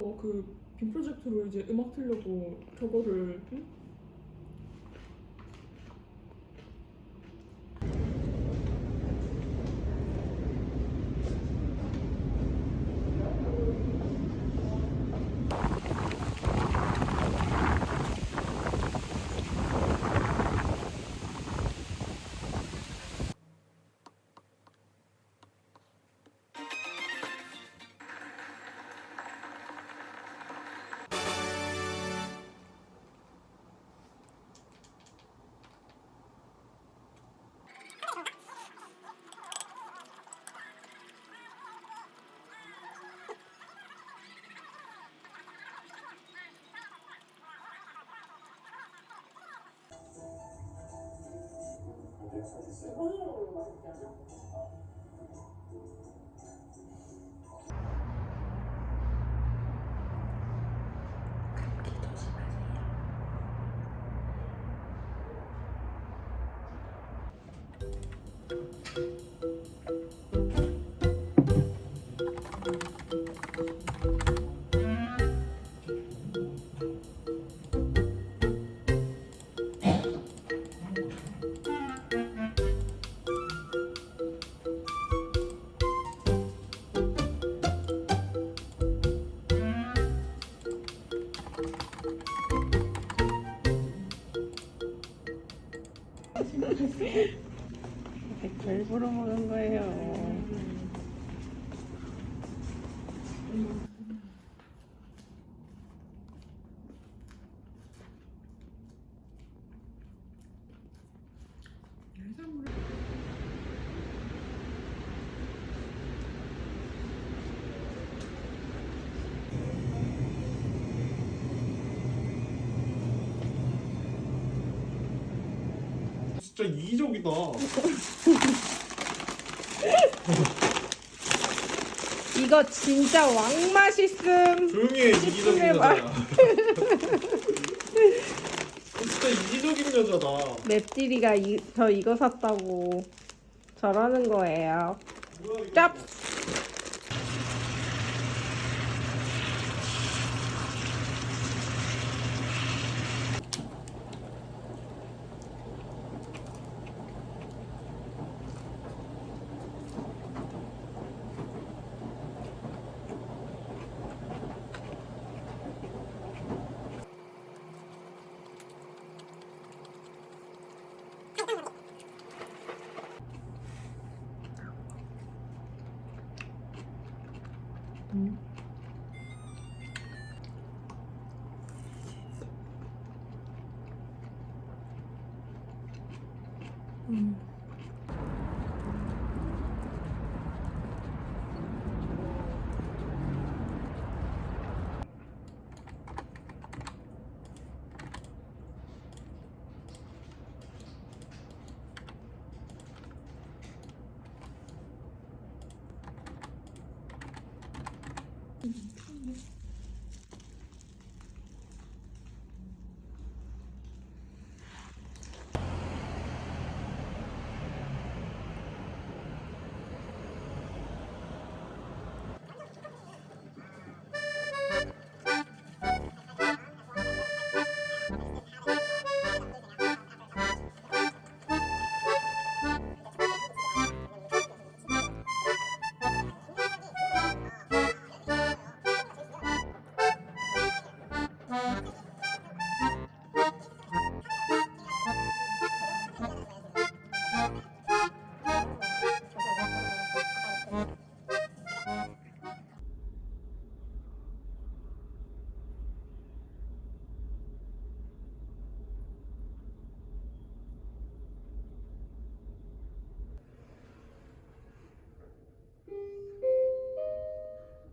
어 그 빔 프로젝트로 이제 음악 틀려고 저거를 응? 별 진짜 이기적이다. 이거 진짜 왕 맛있음. 조용히 해, 이기적인. 여자야. 진짜 이기적인 여자다. 맵찔이가 이, 저 이거 샀다고 저러는 거예요. 뭐야, 이거. 짭! 嗯。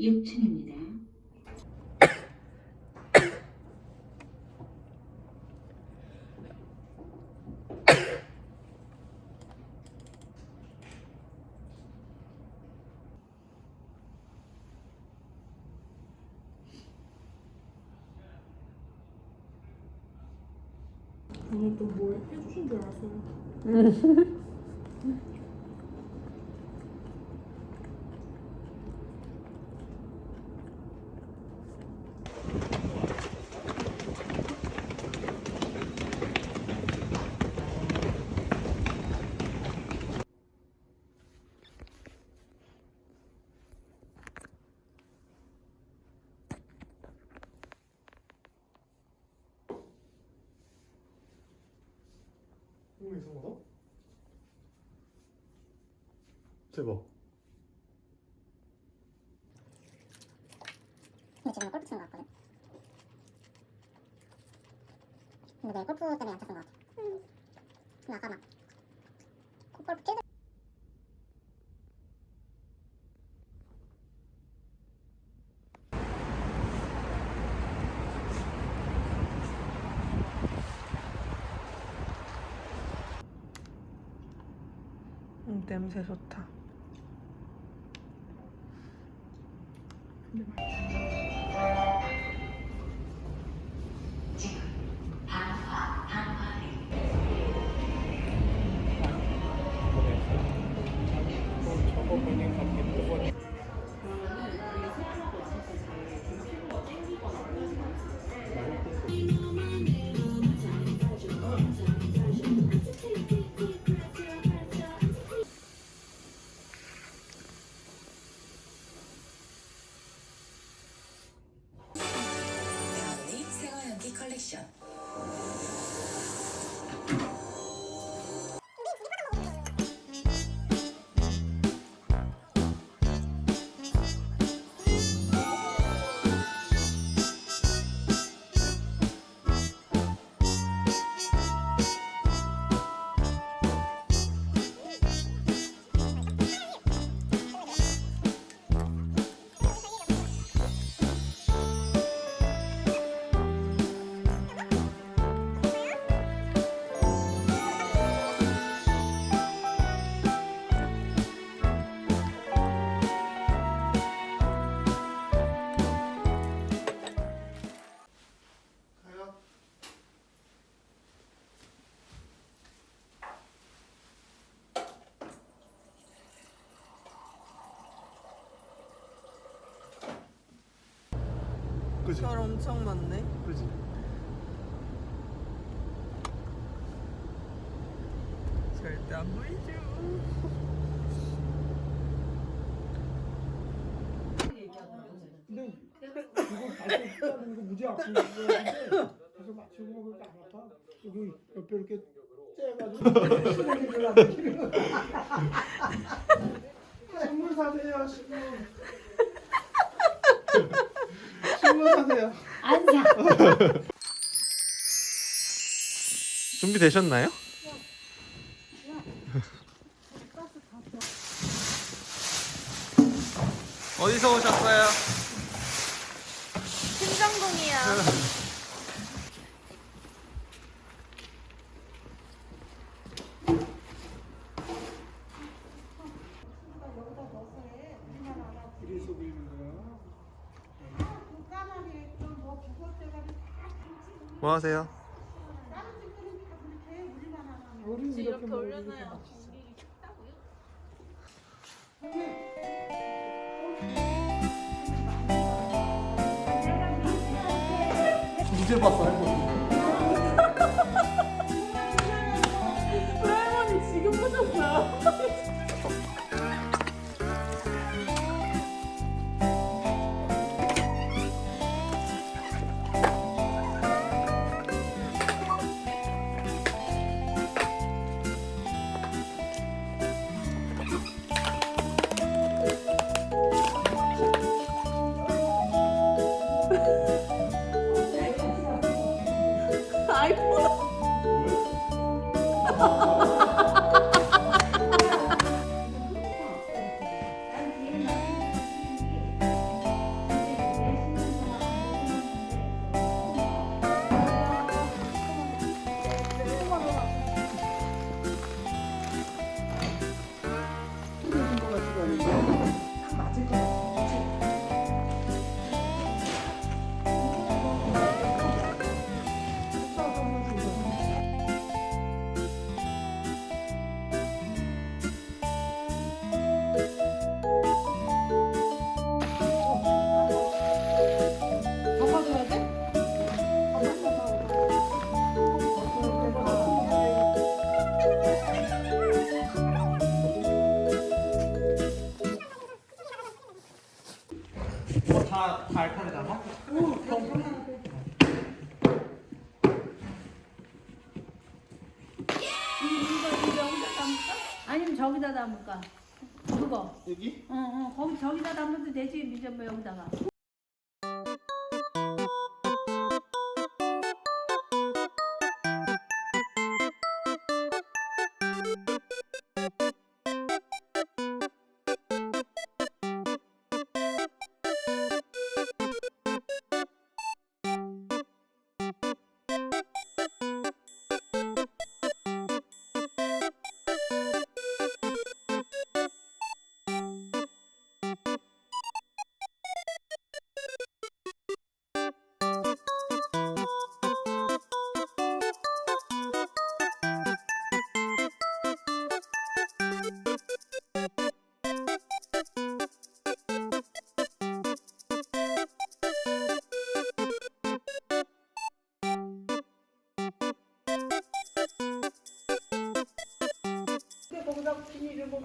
육층입니다 오늘 또뭐 해주신 줄 알았어요. 이상하다. 대박. 근데 지금 골프 치는 거 같거든. 근데 내가 골프 때문에 안 쳤던 거 같아. 응. 근데 아까 막 골프 칠 음, 냄새 좋다. 메모리 그지? 별 엄청 많네. 그지? 절대 안 보이죠. 근데 이거 발톱하는 거 무지 아픈 거인데 그래서 맞추고 그렇게 안 아파? 여기 옆에 이렇게 째가지고 사세요 사세요 준비되셨나요? 어디서 오셨어요? 신정동이야. 이래서 보이는 거야 뭐 하세요? 우리 이렇게 올려놔요. 이제 봤어 할머니 뭐 다, 다 알파에다가? 오, 형. 아니면 저기다 담을까? 그거. 여기? 어, 어, 거기 저기다 담아도 되지, 미전부 뭐 여기다가.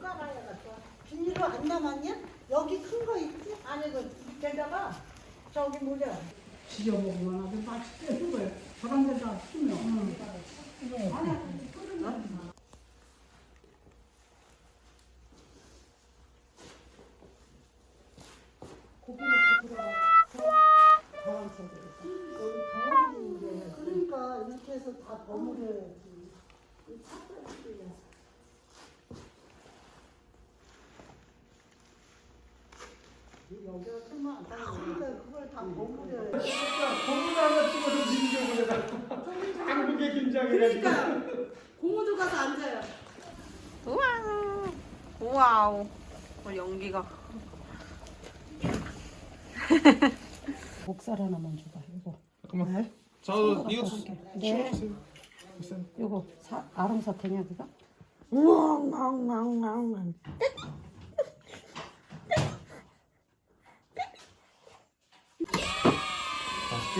못 깔아야겠다. 비닐로 안 남았냐? 여기 큰 거 있지? 안에 그 게다가 저기 뭐냐? 지져 먹으면 아주 맛있게 여기가 설마 안 타는데 그걸 다 버무려야지. 거기 하나 찍어서 민족을 해가지고 한국의 김장해가지고 고모도 가서 앉아요. 우와. 우와우. 어, 연기가. 목살 하나만 줘봐. 이거. 잠깐만. 저 이거 네. 이거 사, 아롱 사태냐 그거?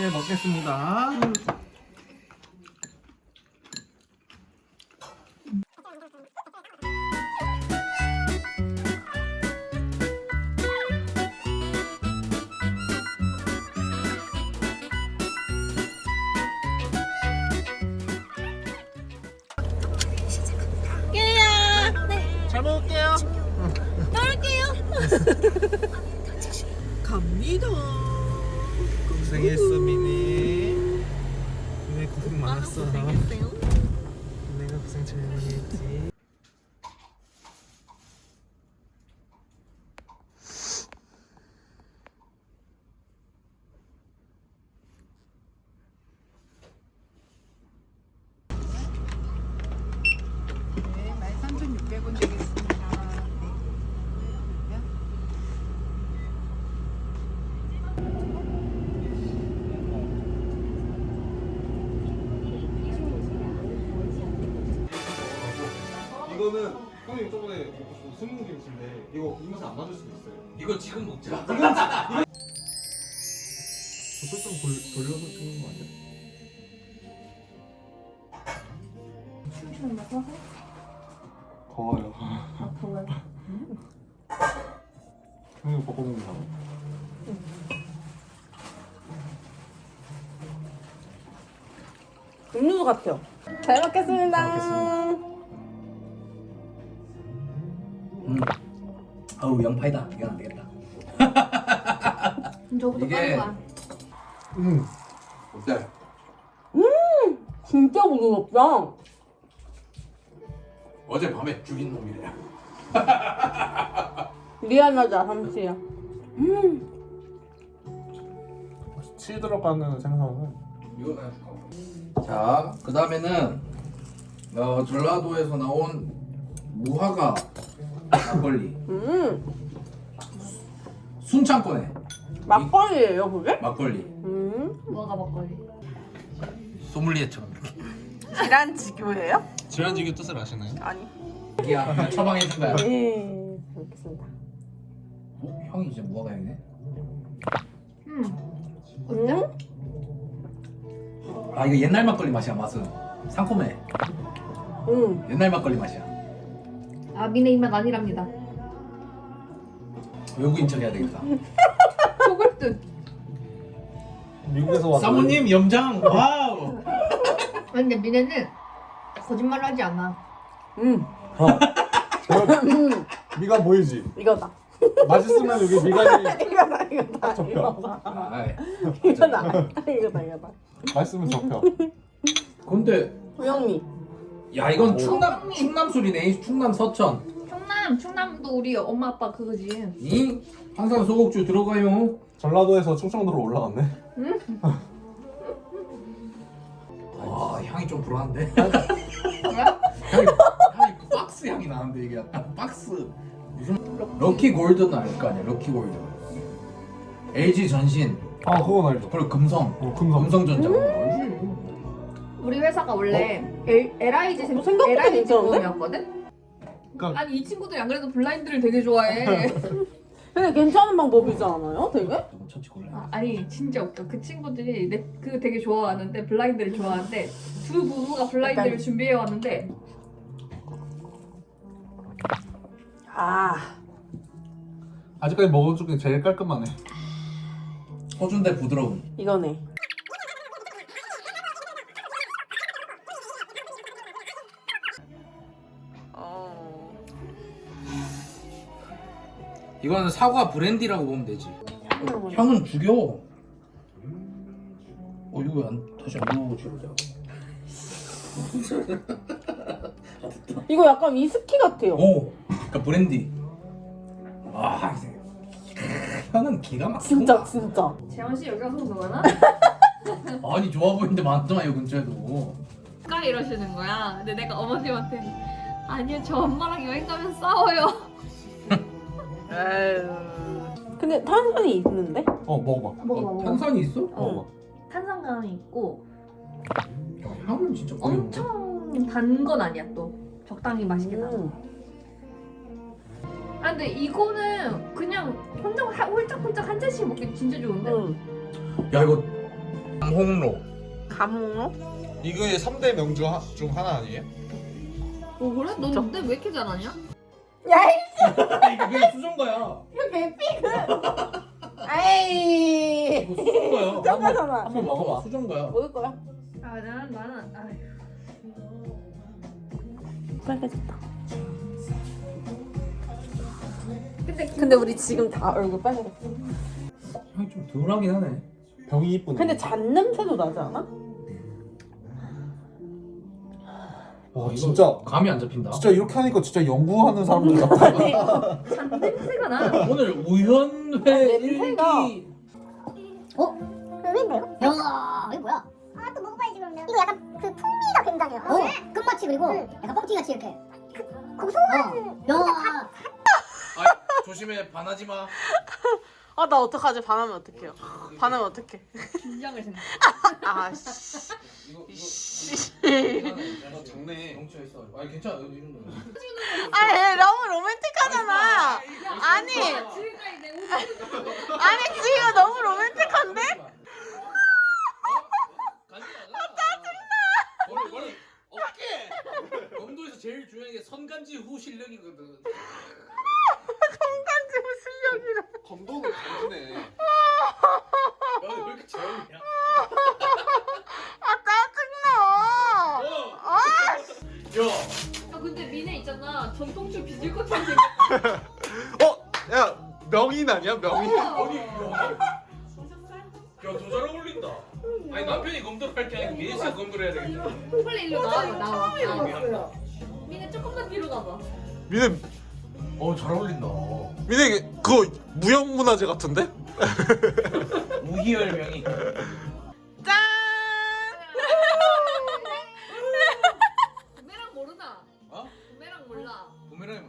맛있게 먹겠습니다. 잘 이거 입맛에 안 맞을 수도 있어요. 이거 지금 먹자. 돌, 돌려서 찍는 거 아니야? 더워요. 아, 더워요? 형님 거. 음료수 같아요. 잘 먹겠습니다. 잘 먹겠습니다. 어우 양파이다. 이건 안 되겠다. 저부터 이게- 까는 거야. 음. 어때? 진짜 부드럽다. 어제 밤에 죽인 놈이래. 미안하다, 삼시야. 치 들어가는 생선은 이거 그냥 줄까? 자, 그 다음에는 어, 전라도에서 나온 무화과 막걸리. 음, 순창권에 막걸리예요, 그게? 막걸리. 음, 뭐가 먹거리? 소믈리에처럼. 계란지교예요? 지란지기 뜻을 아시나요? 아니. 그냥 처방해 준 거야. 예, 알겠습니다. 어? 형이 이제 무화과 향이네. 음. 음? 아 이거 옛날 막걸리 맛이야 맛은. 상콤해. 음. 옛날 막걸리 맛이야. 아, 미네 입맛 아니랍니다. 외국인 척 해야 되겠다. 속을 듯. 미국에서 왔 사모님 염장 와우. 아니, 근데 미네는 거짓말 하지 않아. 음. 미간 보이지? 이거다. 맛있으면 여기 미간이 이거다 이거다 이거다 아, 이거다 이거다 이거다. 맛있으면 접혀. 근데 우영미. 야 이건 충남 충남 술이네. 충남 서천. 충남 충남도 우리 엄마 아빠 그거지. 이 항상 소곡주 들어가요. 전라도에서 충청도로 올라갔네. 와 향이 좀 불안한데. 향이 향이 박스 향이 나는데 이게 약간 박스 무슨 럭키 골드는 알 거 아니야. 럭키 골드. LG 전신 아 그건 알죠. 그리고 금성 어 금성. 금성전자 알지. 우리 회사가 원래 L, LIG 생뭐 생각보다 LIG 괜찮은데? 제품이었거든. 그러니까 아니 이 친구들이 안 그래도 블라인드를 되게 좋아해. 근데 괜찮은 방법이지 않아요? 되게? 너무 처치 골라. 아, 아니 진짜 웃겨. 그 친구들이 내 그 되게 좋아하는데 블라인드를 좋아하는데 두 부부가 블라인드를 약간- 준비해 왔는데 아 아직까지 먹은 중에 제일 깔끔하네. 소준데 부드러운. 이거네. 이거는 사과 브랜디라고 보면 되지. 향은 죽여. 어 이거 안 다시 안 넣어지자. 이거 약간 위스키 같아요. 오, 그러니까 브랜디. 와, 향은 기가 막혀. 진짜 진짜. 재원 씨 여기 와서 거나? 아니 좋아 보이는데 많잖아 이 근처에도. 까 이러시는 거야. 근데 내가 어머님한테 아니요 저 엄마랑 여행 가면 싸워요. 근데 탄산이 있는데? 어 먹어봐. 먹어봐 어, 먹어. 탄산이 있어? 먹어봐. 탄산감이 있고 야, 향은 진짜 거의 뭐- 엄청 단 건 아니야 또 적당히 맛있게 나. 음. 아 근데 이거는 그냥 혼자 하- 홀짝홀짝 한 잔씩 먹기 진짜 좋은데. 음. 야 이거 홍로. 감옥로? 이거의 3대 명주 하, 중 하나 아니에요? 어 그래? 너 근데 왜 이렇게 잘하냐? 이 거 그냥 수전 거야. 아이. 이거 수전 거야. 똑같잖아. 한번 먹어봐. 수전 거야. 먹을 거야? 아 나는 나는 아휴. 빨개졌다. 근데 근데 우리 지금 다 얼굴 빨개졌어. 향이 좀 덜하긴 하네. 병이 이쁘네. 근데 잔 냄새도 나지 않아? 와 이거 진짜 감이 안 잡힌다. 진짜 이렇게 하니까 진짜 연구하는 사람들 같아. 잔 냄새가 나. 오늘 우현회 냄새가. 일기 의외인데요? 야 이거 뭐야? 아 또 먹어봐야지 그러면 이거 약간 그 풍미가 굉장해요 어 끝맛이 그리고 약간 뻥튀기같이 이렇게 고소한 야 조심해 반하지 마. 아 나 어떡하지? 반하면 어떡해요? 반하면 어떡해? 긴장을 생각. 아 씨. 이거 씨. 이거 작네. 덩치가 있어. 아 괜찮아 이 정도. 아니 너무 로맨틱하잖아. 아니 지금까지 내 옷을 아니 지금 너무 로맨틱한데? 짜증나. 원래 어깨. 검도에서 제일 중요한 게 선간지 후 실력이거든. 성간지 실력이라. 검도는 강주네. 야, 왜 이렇게 재밌냐? 아 짜증나. 어. 아 야, 아 근데 미네 있잖아 전통주 빚을 것 같은 어? 야 명인 아니야 명인? 아니 야, 야더 잘 어울린다. 아니 남편이 검도를 할게 아니고 미애 씨가 검도를 해야 되겠다. 빨리 일로 나와 나와. 미네 조금만 뒤로 가봐 미네 같은데? 우희열 명이. 짠. 부메랑 모르나? 어? 몰라 뭔데?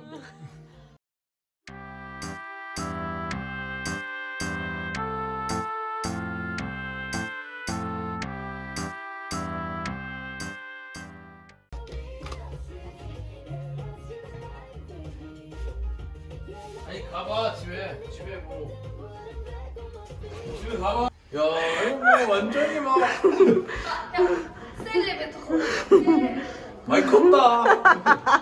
아니 가봐 집에 집에 뭐 집에 가봐. 야 이거 뭐 완전히 막. 셀레베토 많이 컸다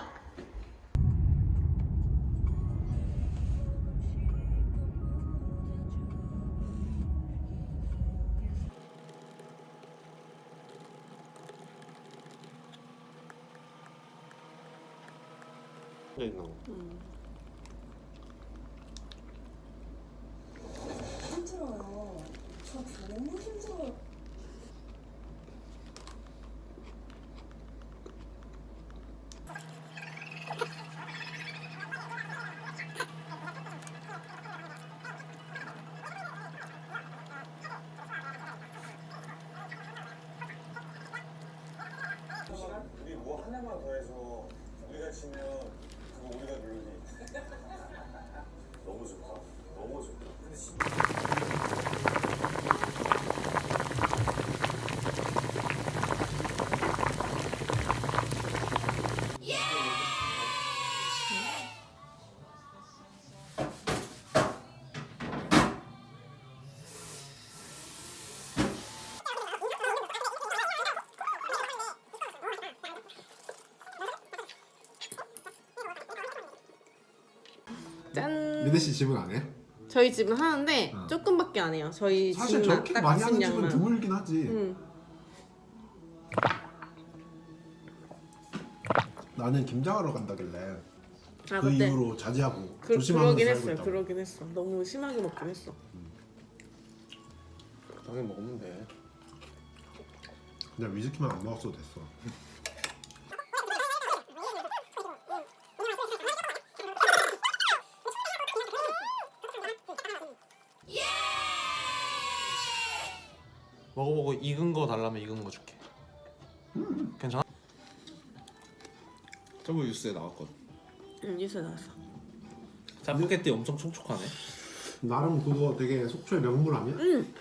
너무 힘들어 미대 씨 집은 안 해? 저희 집은 하는데 어. 조금밖에 안 해요. 저희 사실 집만 저렇게 딱 많이 하는 집은 양만. 드물긴 하지. 응. 나는 김장하러 간다길래 아 그 그때 이후로 자제하고 그, 조심하면서 그러긴 살고 했어요. 있다고. 그러긴 했어. 너무 심하게 먹긴 했어. 당연히 먹으면 돼. 그냥 위스키만 안 먹었어도 됐어. 먹어보고 익은 거 달라면 익은 거 줄게. 괜찮아? 저번 뉴스에 나왔거든. 응, 뉴스에 나왔어. 짜파게티 엄청 촉촉하네. 나름 그거 되게 속초의 명물 아니야? 응. 음.